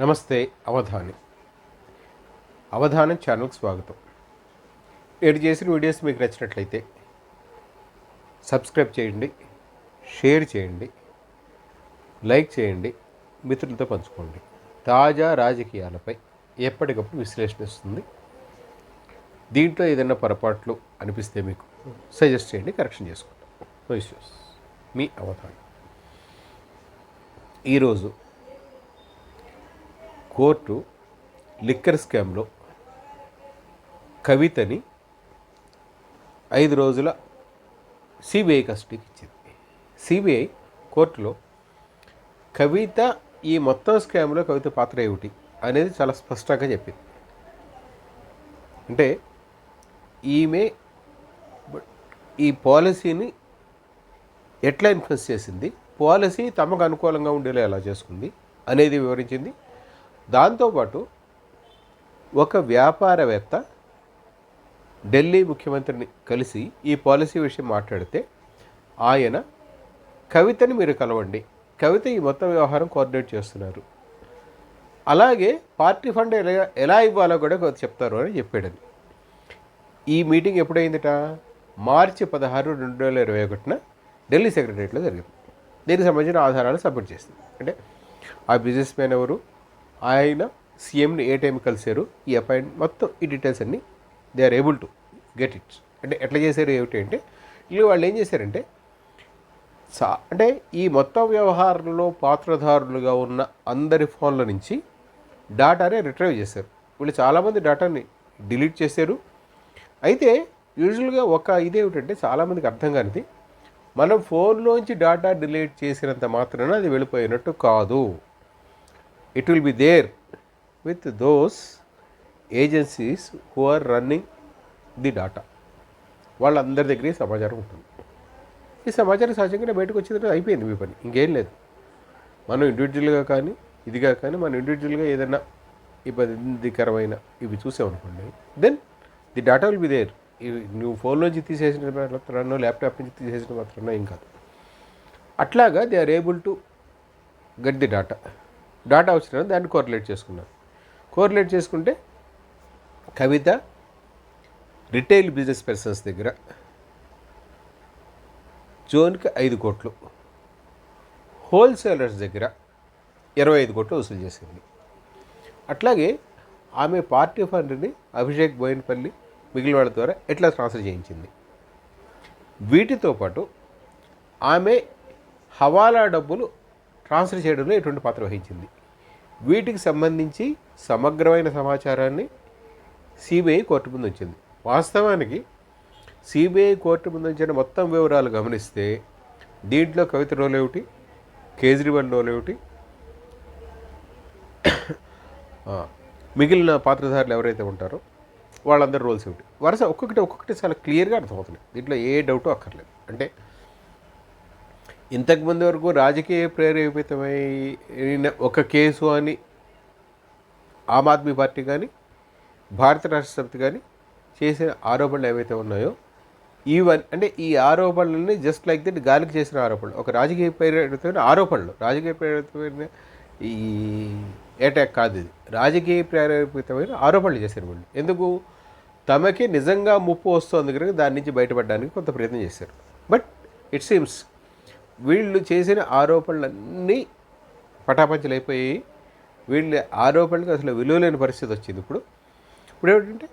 నమస్తే అవధాని. అవధానం ఛానల్కి స్వాగతం. నేను చేసిన వీడియోస్ మీకు నచ్చినట్లయితే సబ్స్క్రైబ్ చేయండి షేర్ చేయండి లైక్ చేయండి మిత్రులతో పంచుకోండి. తాజా రాజకీయాలపై ఎప్పటికప్పుడు విశ్లేషణ ఇస్తుంది దీంట్లో ఏదైనా పొరపాట్లు అనిపిస్తే మీకు సజెస్ట్ చేయండి కరెక్షన్ చేసుకుంటాం. No issues. మీ అవధానం. ఈరోజు కోర్టు లిక్కర్ స్కామ్లో కవితని ఐదు రోజుల సిబిఐ కస్టడీకి ఇచ్చింది. సిబిఐ కోర్టులో కవిత ఈ మొత్తం స్కామ్లో కవిత పాత్ర ఏమిటి అనేది చాలా స్పష్టంగా చెప్పింది. అంటే ఈమె ఈ పాలసీని ఎట్లా ఇన్ఫ్లుయెన్స్ చేసింది పాలసీ తమకు అనుకూలంగా ఉండేలా ఎలా చేసుకుంది అనేది వివరించింది. దాంతోపాటు ఒక వ్యాపారవేత్త ఢిల్లీ ముఖ్యమంత్రిని కలిసి ఈ పాలసీ విషయం మాట్లాడితే ఆయన కవితని మీరు కలవండి. కవిత ఈ మొత్తం వ్యవహారం కోఆర్డినేట్ చేస్తున్నారు. అలాగే పార్టీ ఫండ్ ఎలా ఎలా ఇవ్వాలో కూడా చెప్తారు అని చెప్పాడని ఈ మీటింగ్ ఎప్పుడైందిట? మార్చి పదహారు రెండు వేల ఇరవై ఒకటిన ఢిల్లీ సెక్రటరియట్లో జరిగింది. దీనికి సంబంధించిన ఆధారాలు సబ్మిట్ చేసింది. అంటే ఆ బిజినెస్ మ్యాన్ ఎవరు? ఆయన సీఎంని ఏ టైం కలిశారు? ఈ అపాయింట్ మొత్తం ఈ డీటెయిల్స్ అన్నీ they are able to get it అంటే ఎట్లా చేశారు ఏమిటి అంటే వీళ్ళు వాళ్ళు ఏం చేశారంటే సా అంటే ఈ మొత్తం వ్యవహారంలో పాత్రధారులుగా ఉన్న అందరి ఫోన్ల నుంచి డాటాని రిట్రైవ్ చేశారు. వీళ్ళు చాలామంది డాటాని డిలీట్ చేశారు. అయితే యూజువల్గా ఒక ఇదేమిటంటే చాలామందికి అర్థం కానిది మనం ఫోన్లోంచి డాటా డిలీట్ చేసినంత మాత్రాన అది వెళ్ళిపోయినట్టు కాదు. It will be there with those agencies who are running the data వాళ్ళందరి దగ్గర సమాచారం ఉంటుంది. ఈ సమాచారం సహజంగానే బయటకు వచ్చిన అయిపోయింది మీ పని. ఇంకేం లేదు. మనం ఇండివిజువల్గా కానీ ఇదిగా కానీ మనం ఇండివిజువల్గా ఏదైనా ఇబ్బందికరమైన ఇవి చూసామనుకోండి then the data will be there నువ్వు ఫోన్లోంచి తీసేసిన మాత్రానో ల్యాప్టాప్ నుంచి తీసేసిన మాత్రానో ఏం కాదు. అట్లాగా they are able to get the data data వచ్చిన దాన్ని కోరిలేట్ చేసుకున్నాను కోరిలేట్ చేసుకుంటే కవిత రిటైల్ బిజినెస్ పర్సన్స్ దగ్గర జోన్కి ఐదు కోట్లు హోల్సేలర్స్ దగ్గర ఇరవై ఐదు కోట్లు వసూలు చేసింది. అట్లాగే ఆమె పార్టీ ఫండ్ని అభిషేక్ బోయిన్పల్లి మిగిలిన వాళ్ళ ద్వారా ఎట్లా ట్రాన్స్ఫర్ చేయించింది. వీటితో పాటు ఆమె హవాలా డబ్బులు ట్రాన్స్ఫర్ చేయడంలో ఎటువంటి పాత్ర వహించింది? వీటికి సంబంధించి సమగ్రమైన సమాచారాన్ని సిబిఐ కోర్టు ముందు వచ్చింది వాస్తవానికి సిబిఐ కోర్టు ముందు వచ్చిన మొత్తం వివరాలు గమనిస్తే దీంట్లో కవిత రోల్ ఏమిటి? కేజ్రీవాల్ రోల్ ఏమిటి? మిగిలిన పాత్రధారులు ఎవరైతే ఉంటారో వాళ్ళందరి రోల్స్ ఏమిటి? వరుస ఒక్కొక్కటి ఒక్కొక్కటి చాలా క్లియర్గా అర్థమవుతున్నాయి. దీంట్లో ఏ డౌట్ అక్కర్లేదు. అంటే ఇంతకుముందు వరకు రాజకీయ ప్రేరేపితమైన ఒక కేసు అని ఆమ్ ఆద్మీ పార్టీ కానీ భారత రాష్ట్ర సమితి కానీ చేసిన ఆరోపణలు ఏవైతే ఉన్నాయో ఈవన్ అంటే ఈ ఆరోపణలని జస్ట్ లైక్ దట్ గాలికి చేసిన ఆరోపణలు. ఒక రాజకీయ ప్రేరేపితమైన ఆరోపణలు. రాజకీయ ప్రేరేపితమైన ఈ అటాక్ కాదు ఇది. రాజకీయ ప్రేరేపితమైన ఆరోపణలు చేశారు వాళ్ళు. ఎందుకు? తమకి నిజంగా ముప్పు వస్తుంది కనుక దాని నుంచి బయటపడడానికి కొంత ప్రయత్నం చేశారు. బట్ ఇట్ సీమ్స్ వీళ్ళు చేసిన ఆరోపణలన్నీ పటాపంచలైపోయి వీళ్ళ ఆరోపణలకు అసలు విలువలేని పరిస్థితి వచ్చింది ఇప్పుడు. ఇప్పుడు ఏమిటంటే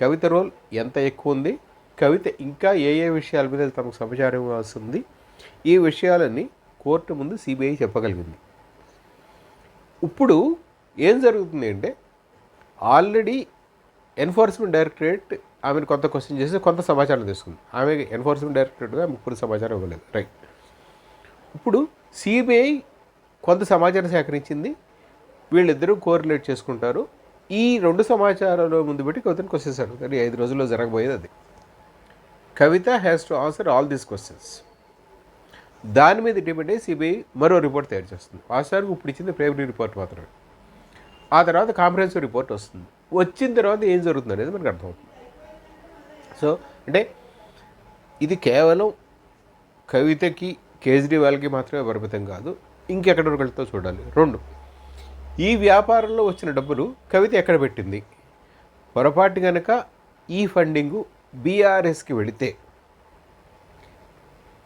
కవిత రోల్ ఎంత ఎక్కువ ఉంది? కవిత ఇంకా ఏ ఏ విషయాల మీద తమకు సమాచారం వస్తుంది ఈ విషయాలన్నీ కోర్టు ముందు సిబిఐ చెప్పగలిగింది. ఇప్పుడు ఏం జరుగుతుంది అంటే ఆల్రెడీ ఎన్ఫోర్స్మెంట్ డైరెక్టరేట్ ఆమెను కొంత క్వశ్చన్ చేసి కొంత సమాచారం తీసుకుంది. ఆమె ఎన్ఫోర్స్మెంట్ డైరెక్టరేట్గా ఇప్పుడు సమాచారం ఇవ్వలేదు. రైట్. ఇప్పుడు సిబిఐ కొంత సమాచారం సేకరించింది. వీళ్ళిద్దరూ కోరిలేట్ చేసుకుంటారు. ఈ రెండు సమాచారాలు ముందు పెట్టి కవితను క్వశ్చన్స్ అడుగుతారు. ఈ ఐదు రోజుల్లో జరగబోయేది అది. Kavitha has to answer all these questions దాని మీద డిపెండ్ అయ్యి సిబిఐ మరో రిపోర్ట్ తయారు చేస్తుంది. వాస్తవానికి ఇప్పుడు ఇచ్చింది ప్రైమరీ రిపోర్ట్ మాత్రమే. ఆ తర్వాత కాంప్రహెన్సివ్ రిపోర్ట్ వస్తుంది. వచ్చిన తర్వాత ఏం జరుగుతుంది అనేది మనకు అర్థమవుతుంది. సో అంటే ఇది కేవలం కవితకి కేజ్రీవాల్కి మాత్రమే పరిమితం కాదు ఇంకెక్కడ వరకు చూడాలి. రెండు ఈ వ్యాపారంలో వచ్చిన డబ్బులు కవిత ఎక్కడ పెట్టింది? పొరపాటు కనుక ఈ ఫండింగు బీఆర్ఎస్కి వెళితే.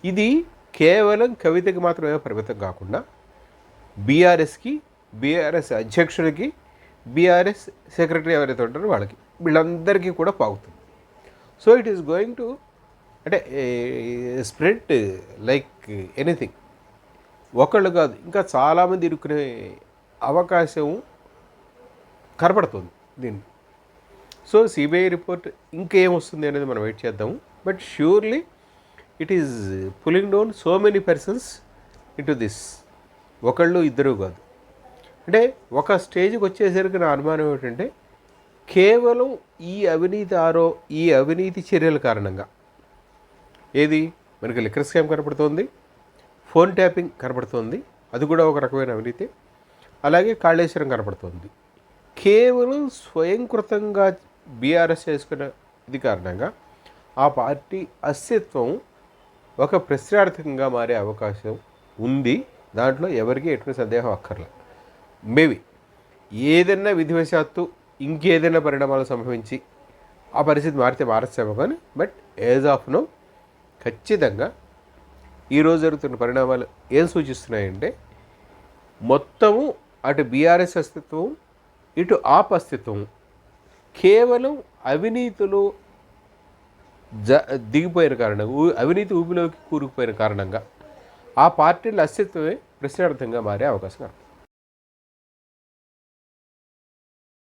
ఇది కేవలం కవితకి మాత్రమే పరిమితం కాకుండా బీఆర్ఎస్కి బీఆర్ఎస్ అధ్యక్షుడికి బీఆర్ఎస్ సెక్రటరీ ఎవరైతే ఉంటారో వాళ్ళకి వీళ్ళందరికీ కూడా పాగుతుంది so it is going to అంటే స్ప్రెడ్ లైక్ ఎనీథింగ్. ఒకళ్ళు కాదు ఇంకా చాలామంది ఇరుక్కునే అవకాశం కనపడుతుంది దీన్ని సో సిబిఐ రిపోర్ట్ ఇంకేం వస్తుంది అనేది మనం వెయిట్ చేద్దాము but surely it is pulling down so many persons into this ఒకళ్ళు ఇద్దరు కాదు. అంటే ఒక స్టేజ్కి వచ్చేసరికి నా అనుమానం ఏమిటంటే కేవలం ఈ అవినీతి ఆరో ఈ అవినీతి చర్యల కారణంగా ఏది? మనకి లిక్కర్ స్కామ్ కనపడుతోంది. ఫోన్ ట్యాపింగ్ కనపడుతోంది. అది కూడా ఒక రకమైన అవినీతి. అలాగే కాళేశ్వరం కనపడుతోంది. కేవలం స్వయంకృతంగా బీఆర్ఎస్ చేసుకున్న ఇది కారణంగా ఆ పార్టీ అస్తిత్వం ఒక ప్రశ్నార్థకంగా మారే అవకాశం ఉంది. దాంట్లో ఎవరికి ఎటువంటి సందేహం అక్కర్లే. మేబీ ఏదైనా విధివశాత్తు ఇంకేదైనా పరిణామాలు సంభవించి ఆ పరిస్థితి మారితే మారచ్చేమో కానీ బట్ ఏజ్ ఆఫ్ నో ఖచ్చితంగా ఈరోజు జరుగుతున్న పరిణామాలు ఏం సూచిస్తున్నాయంటే మొత్తము అటు బీఆర్ఎస్ అస్తిత్వం ఇటు ఆప్ అస్తిత్వం కేవలం అవినీతిలో జ దిగిపోయిన కారణంగా ఊ- అవినీతి ఊపిలోకి కూరుకుపోయిన కారణంగా ఆ పార్టీల అస్తిత్వమే ప్రశ్నార్థంగా మారే అవకాశం